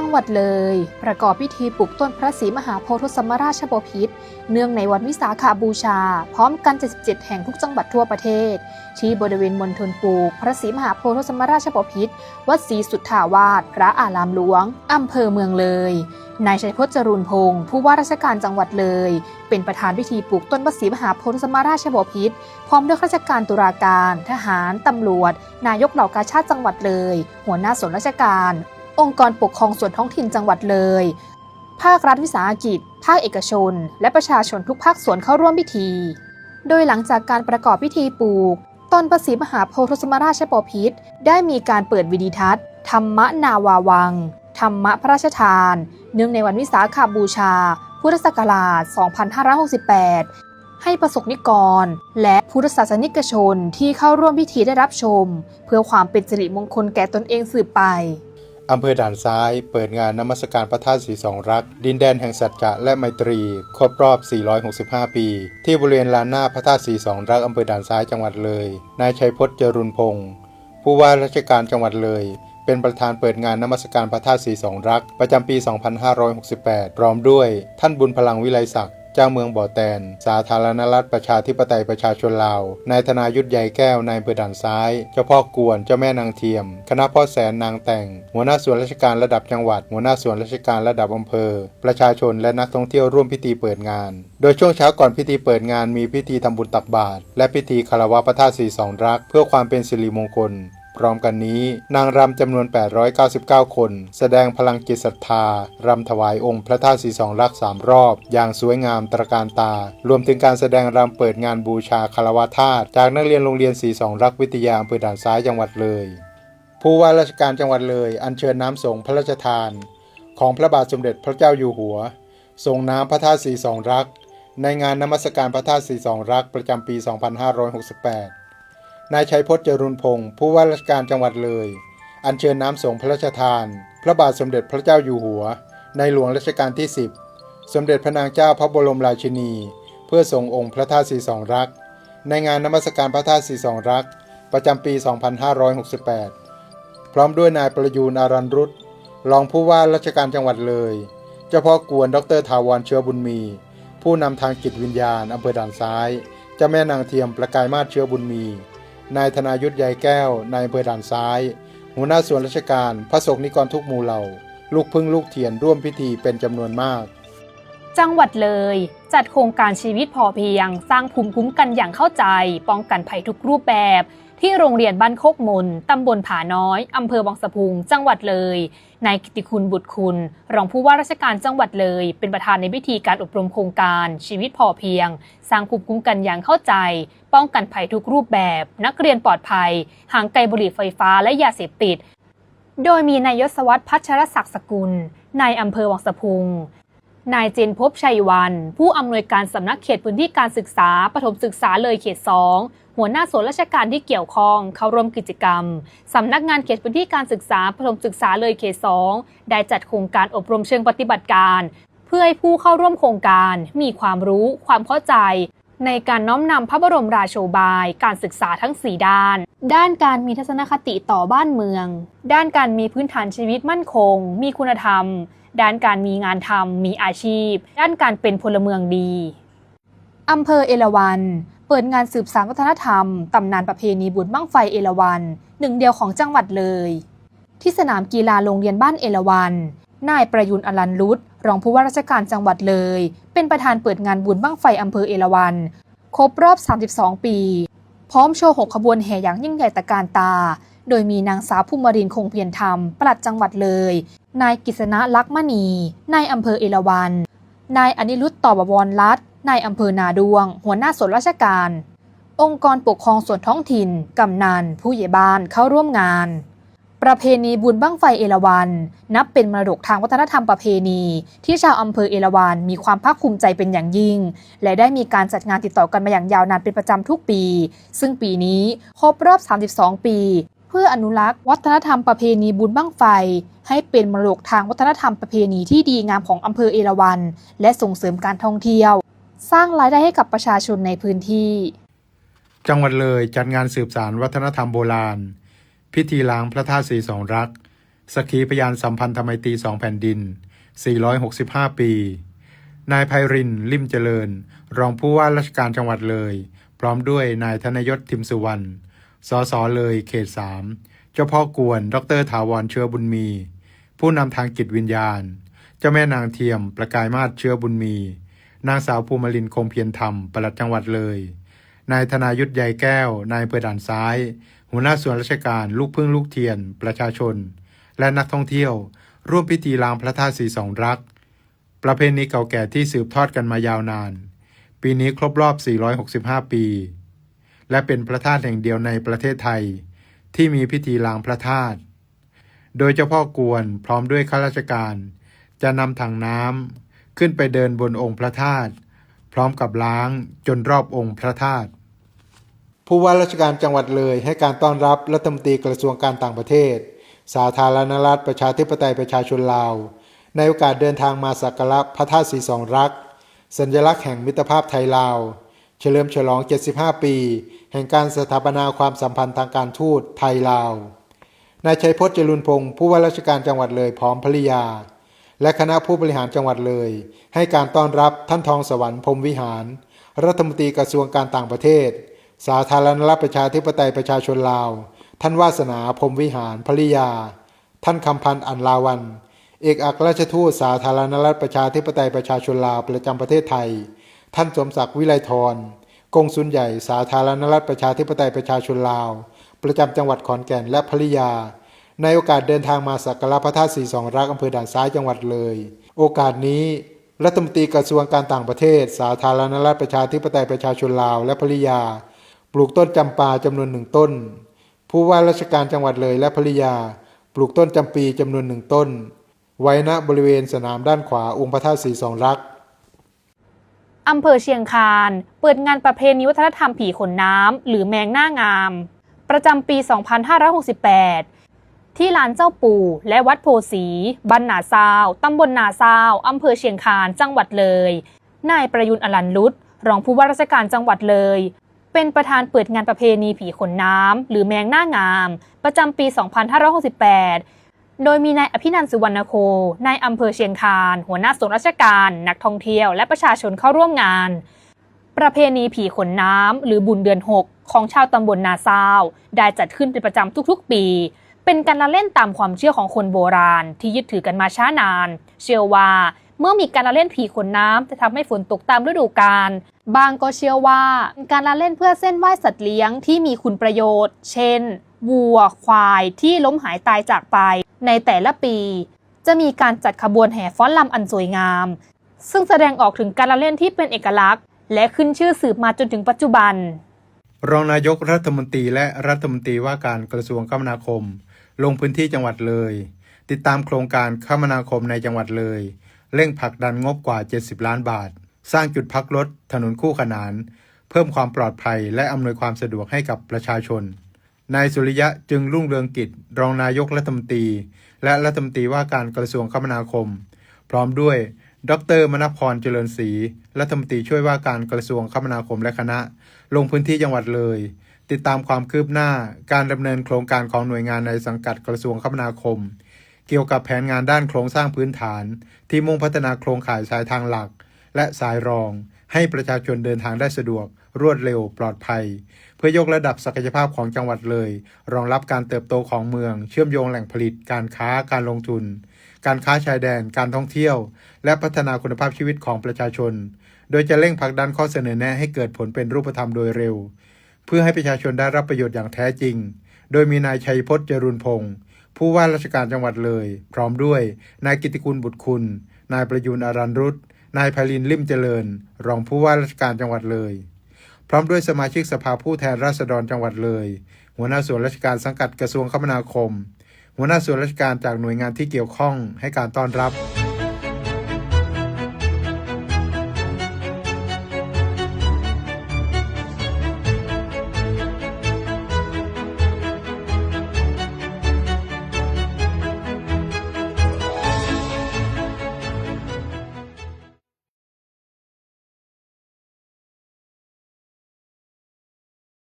จังหวัดเลย ประกอบพิธีปลูกต้นพระศรีมหาโพธิสมราชบพิตรเนื่องในวันวิสาขาบูชา พร้อมกัน 77 แห่งทุกจังหวัดทั่วประเทศ ที่บริเวณมณฑลปลูก พระศรีมหาโพธิสมราชบพิตรวัดศรีสุทธาวาสพระอารามหลวงอำเภอเมืองเลยนายชัยพจน์จรูนพงศ์ผู้ว่าราชการจังหวัดเลย เป็นประธานพิธีปลูกต้นพระศรีมหาโพธิสมราชบพิตรพร้อมด้วยข้าราชการตุลาการ ทหาร ตำรวจ นายกเหล่ากาชาติจังหวัดเลย หัวหน้าส่วนราชการ องค์กรปกครองส่วนท้องถิ่นจังหวัดเลย ภาครัฐวิสาหกิจ ภาคเอกชน และประชาชนทุกภาคส่วนเข้าร่วมพิธี โดยหลังจากการประกอบพิธีปลูก ตนพระศรีมหาโพธิสมราชบพิตรได้มีการเปิดวิดีทัศน์ ธรรมนาวาวัง ธรรมพระราชทาน เนื่องในวันวิสาขาบูชา พุทธศักราช 2568ให้ประสบนิกร และพุทธศาสนิกชนที่เข้าร่วมพิธีได้รับชม เพื่อความเป็นสิริมงคลแก่ตนเองสืบไป อำเภอด่านซ้าย เปิดงานนมัสการพระธาตุสีสองรัก ดินแดนแห่งสัจจะและไมตรี ครบรอบ 465 ปี ที่บริเวณลานหน้าพระธาตุสีสองรักอำเภอด่านซ้ายจังหวัดเลย นายชัยพจน์เจรุนพงศ์ผู้ว่าราชการจังหวัดเลย เป็นประธานเปิดงานนมัสการพระธาตุสีสองรัก ประจำปี 2568 พร้อมด้วย ท่านบุญพลังวิไลศักดิ์ เจ้าเมืองบ่อแตน สาธารณรัฐประชาธิปไตยประชาชนลาว นายธนายุทธใหญ่แก้วนายอำเภอด่านซ้าย เจ้าพ่อกวน เจ้าแม่นางเทียม คณะพ่อแสนนางแต่ง หัวหน้าส่วนราชการระดับจังหวัด หัวหน้าส่วนราชการระดับอำเภอ ประชาชนและนักท่องเที่ยวร่วมพิธีเปิดงาน โดยช่วงเช้าก่อนพิธีเปิดงานมีพิธีทำบุญตักบาตรและพิธีคารวะพระธาตุสีสองรัก เพื่อความเป็นสิริมงคล พร้อมกันนี้ นางรำจำนวน 899 คน แสดงพลังจิตศรัทธารำถวายองค์พระธาตุสีสองรักษ์สามรอบ อย่างสวยงามตระการตา รวมถึงการแสดงรำเปิดงานบูชาคารวะธาตุจากนักเรียนโรงเรียนสีสองรักษ์วิทยาอำเภอด่านซ้ายจังหวัดเลย ผู้ว่าราชการจังหวัดเลย อัญเชิญน้ำสงพระราชทาน ของพระบาทสมเด็จพระเจ้าอยู่หัวส่งน้ำพระธาตุสีสองรัก ในงานนมัสการพระธาตุสีสองรักประจำปี 2568 นายชัยพจน์เจรุนพงศ์ผู้ว่าราชการจังหวัดเลย อัญเชิญน้ำสงพระราชทาน พระบาทสมเด็จพระเจ้าอยู่หัว ในหลวงรัชกาลที่ 10 สมเด็จพระนางเจ้าพระบรมราชินี เพื่อส่งองค์พระธาตุสีสองรัก ในงานนมัสการพระธาตุสีสองรัก ประจำปี 2568 พร้อมด้วยนายประยูนอารันรุตรองผู้ว่าราชการจังหวัดเลย เจ้าพ่อกวนดรทาวรเชื้อบุญมี ผู้นำทางจิตวิญญาณอำเภอด่านซ้าย เจ้าแม่นางเทียมประกายมาศเชื้อบุญมี นายธนายุทธใยแก้ว นายอำเภอด่านซ้าย หัวหน้าส่วนราชการ พระสงฆ์นิกรทุกหมู่เหล่า ลูกพึ่งลูกเทียนร่วมพิธีเป็นจำนวนมาก จังหวัดเลย จัดโครงการชีวิตพอเพียง สร้างภูมิคุ้มกันอย่างเข้าใจ ป้องกันภัยทุกรูปแบบ ที่โรงเรียนบ้านโคกมนตำบลผาน้อย อำเภอวังสะพุง จังหวัดเลย นายกิติคุณบุตรคุณ รองผู้ว่าราชการจังหวัดเลย เป็นประธานในพิธีการอบรมโครงการ ชีวิตพอเพียง สร้างภูมิคุ้มกันอย่างเข้าใจ ป้องกันภัยทุกรูปแบบ นักเรียนปลอดภัย ห่างไกลบุหรี่ไฟฟ้าและยาเสพติด โดยมีนายยศวัตรพัชรศักดิ์สกุล นายอำเภอวังสะพุง นายเจนพบชัยวัน ผู้อำนวยการสำนักเขตพื้นที่การศึกษาปฐมศึกษาเลยเขต 2 หัวหน้าส่วนราชการที่เกี่ยวข้องเข้าร่วมกิจกรรมสำนักงานเขตพื้นที่การศึกษาปฐมศึกษาเลยเขต 2 ได้จัดโครงการอบรมเชิงปฏิบัติการ เพื่อให้ผู้เข้าร่วมโครงการ มีความรู้ ความเข้าใจในการน้อมนำพระบรมราโชบาย การศึกษาทั้ง 4 ด้าน ด้านการมีทัศนคติต่อบ้านเมือง ด้านการมีพื้นฐานชีวิตมั่นคง มีคุณธรรม ด้านการมีงานทำมีอาชีพ ด้านการเป็นพลเมืองดีอำเภอเอราวัณเปิดงานสืบสานวัฒนธรรม ตำนานประเพณีบุญบั้งไฟเอราวัณหนึ่งเดียวของจังหวัดเลย ที่สนามกีฬาโรงเรียนบ้านเอราวัณนายประยุนอลันรุตรองผู้ว่าราชการจังหวัดเลย เป็นประธานเปิดงานบุญบั้งไฟอำเภอเอราวัณครบรอบ 32 ปี พร้อมโชว์หกขบวนแห่อย่างยิ่งใหญ่ตะการตา โดยมีนางสาวภูมิรินคงเพียรธรรมปลัดจังหวัดเลย นายกิษณะลักษณ์มณี นายอำเภอเอราวัณนายอนิรุตต่อบวรรัตนายอำเภอนาดวง หัวหน้าส่วนราชการ องค์กรปกครองส่วนท้องถิ่น กำนัน ผู้ใหญ่บ้านเข้าร่วมงาน ประเพณีบุญบั้งไฟเอราวัณนับเป็นมรดกทางวัฒนธรรมประเพณี ที่ชาวอำเภอเอราวัณมีความภาคภูมิใจเป็นอย่างยิ่ง และได้มีการจัดงานติดต่อกันมาอย่างยาวนานเป็นประจำทุกปี ซึ่งปีนี้ครบรอบ 32 ปี เพื่ออนุรักษ์วัฒนธรรมประเพณีบุญบั้งไฟ ให้เป็นมรดกทางวัฒนธรรมประเพณีที่ดีงามของอำเภอเอราวัณและส่งเสริมการท่องเที่ยว สร้างรายได้ให้กับประชาชนในพื้นที่ จังหวัดเลยจัดงานสืบสารวัฒนธรรมโบราณ พิธีล้างพระธาตุสีสองรักสกีพยานสัมพันธไมตรีสองแผ่นดิน 465 ปี นายไพรินลิมเจริญ รองผู้ว่าราชการจังหวัดเลย พร้อมด้วยนายธนยศทิมสุวรรณ สสเลยเขตสามเจ้าพ่อกวน ดรถาวรเชื้อบุญมี ผู้นำทางจิตวิญญาณ เจ้าแม่นางเทียม ประกายมาศเชื้อบุญมี นางสาวภูมิลินคงเพียรธรรมปลัดจังหวัดเลย นายธนายุทธใยแก้ว นายอำเภอด่านซ้าย หัวหน้าส่วนราชการลูกพึ่งลูกเทียน ประชาชน และนักท่องเที่ยว ร่วมพิธีลางพระธาตุสีสองรัก ประเพณีเก่าแก่ที่สืบทอดกันมายาวนาน ปีนี้ครบรอบ 465 ปี และเป็นพระธาตุแห่งเดียวในประเทศไทย ที่มีพิธีล้างพระธาตุ โดยเจ้าพ่อกวนพร้อมด้วยข้าราชการ จะนำถังน้ำขึ้นไปเดินบนองค์พระธาตุพร้อมกับล้างจนรอบองค์พระธาตุผู้ว่าราชการจังหวัดเลยให้การต้อนรับรัฐมนตรีกระทรวงการต่างประเทศ สาธารณรัฐประชาธิปไตยประชาชนลาว ในโอกาสเดินทางมาสักการะพระธาตุสีสองรัก สัญลักษณ์แห่งมิตรภาพไทยลาว เฉลิมฉลอง 75 ปี แห่งการสถาปนาความสัมพันธ์ทางการทูตไทยลาว นายชัยพจน์จรุนพงศ์ผู้ว่าราชการจังหวัดเลยพร้อมภริยา และคณะผู้บริหารจังหวัดเลย ให้การต้อนรับท่านทองสวรรค์พรมวิหาร รัฐมนตรีกระทรวงการต่างประเทศ สาธารณรัฐประชาธิปไตยประชาชนลาว ท่านวาสนาพรมวิหารภริยา ท่านคำพันธ์อันลาวัน เอกอัครราชทูตสาธารณรัฐประชาธิปไตยประชาชนลาวประจำประเทศไทย ท่านสมศักดิ์วิไลธรกงสุลใหญ่สาธารณรัฐประชาธิปไตยประชาชนลาว ประจำจังหวัดขอนแก่นและภริยา ในโอกาสเดินทางมาสักการะพระธาตุสีสองรักอำเภอด่านซ้ายจังหวัดเลย โอกาสนี้รัฐมนตรีกระทรวงการต่างประเทศ สาธารณรัฐประชาธิปไตยประชาชนลาว และภริยา ปลูกต้นจำปาจำนวนหนึ่งต้น ผู้ว่าราชการจังหวัดเลยและภริยา ปลูกต้นจำปีจำนวนหนึ่งต้น ไว้ณบริเวณสนามด้านขวาองค์พระธาตุสีสองรัก อำเภอเชียงคาน เปิดงานประเพณีวัฒนธรรมผีขนน้ำ หรือแมงหน้างาม ประจำปี 2568 ที่ลานเจ้าปู่ และวัดโพสี บ้านนาซาว ตำบลนาซาว อำเภอเชียงคาน จังหวัดเลย นายประยุนอลันลุตรองผู้ว่าราชการจังหวัดเลย เป็นประธานเปิดงานประเพณีผีขนน้ำ หรือแมงหน้างาม ประจำปี 2568 โดยมีนายอภินันสุวรรณโคนายอำเภอเชียงคาน หัวหน้าส่วนราชการ นักท่องเที่ยว และประชาชนเข้าร่วมงาน ประเพณีผีขนน้ำหรือบุญเดือน 6 ของชาวตำบลนาซาว ได้จัดขึ้นเป็นประจำทุกๆ ปี เป็นการละเล่นตามความเชื่อของคนโบราณ ที่ยึดถือกันมาช้านาน เชื่อว่า เมื่อมีการละเล่นผีขนน้ำจะทำให้ฝนตกตามฤดูกาลบางก็เชื่อว่าการละเล่นเพื่อเส้นไหว้สัตว์เลี้ยงที่มีคุณประโยชน์ เช่น วัว ควายที่ล้มหายตายจากไปในแต่ละปี จะมีการจัดขบวนแห่ฟ้อนลำอันสวยงาม ซึ่งแสดงออกถึงการละเล่นที่เป็นเอกลักษณ์ และขึ้นชื่อสืบมาจนถึงปัจจุบัน รองนายกรัฐมนตรีและรัฐมนตรีว่าการกระทรวงคมนาคม ลงพื้นที่จังหวัดเลย ติดตามโครงการคมนาคมในจังหวัดเลย เร่งผลักดันงบกว่า 70 ล้านบาท สร้างจุดพักรถ ถนนคู่ขนาน เพิ่มความปลอดภัยและอำนวยความสะดวกให้กับประชาชน นายสุริยะจึงรุ่งเรืองกิจ รองนายกรัฐมนตรี และรัฐมนตรีว่าการกระทรวงคมนาคม พร้อมด้วย ดรมณพรเจริญศรีรัฐมนตรีช่วยว่าการกระทรวงคมนาคมและคณะ ลงพื้นที่จังหวัดเลย ติดตามความคืบหน้าการดำเนินโครงการของหน่วยงานในสังกัดกระทรวงคมนาคม เกี่ยวกับแผนงานด้านโครงสร้างพื้นฐาน ที่มุ่งพัฒนาโครงข่ายสายทางหลัก และสายรอง ให้ประชาชนเดินทางได้สะดวก รวดเร็วปลอดภัย เพื่อยกระดับศักยภาพของจังหวัดเลย รองรับการเติบโตของเมือง เชื่อมโยงแหล่งผลิต การค้าการลงทุน การค้าชายแดน การท่องเที่ยว และพัฒนาคุณภาพชีวิตของประชาชน โดยจะเร่งผลักดันข้อเสนอแนะให้เกิดผลเป็นรูปธรรมโดยเร็ว เพื่อให้ประชาชนได้รับประโยชน์อย่างแท้จริง โดยมีนายชัยพจน์จรุนพงศ์ ผู้ว่าราชการจังหวัดเลย พร้อมด้วย นายกิติคุณบุตรคุณ นายประยุนอารันรุตนายไพลินลิมเจริญ รองผู้ว่าราชการจังหวัดเลย พร้อมด้วยสมาชิกสภาผู้แทนราษฎรจังหวัดเลย หัวหน้าส่วนราชการสังกัดกระทรวงคมนาคม หัวหน้าส่วนราชการจากหน่วยงานที่เกี่ยวข้องให้การต้อนรับ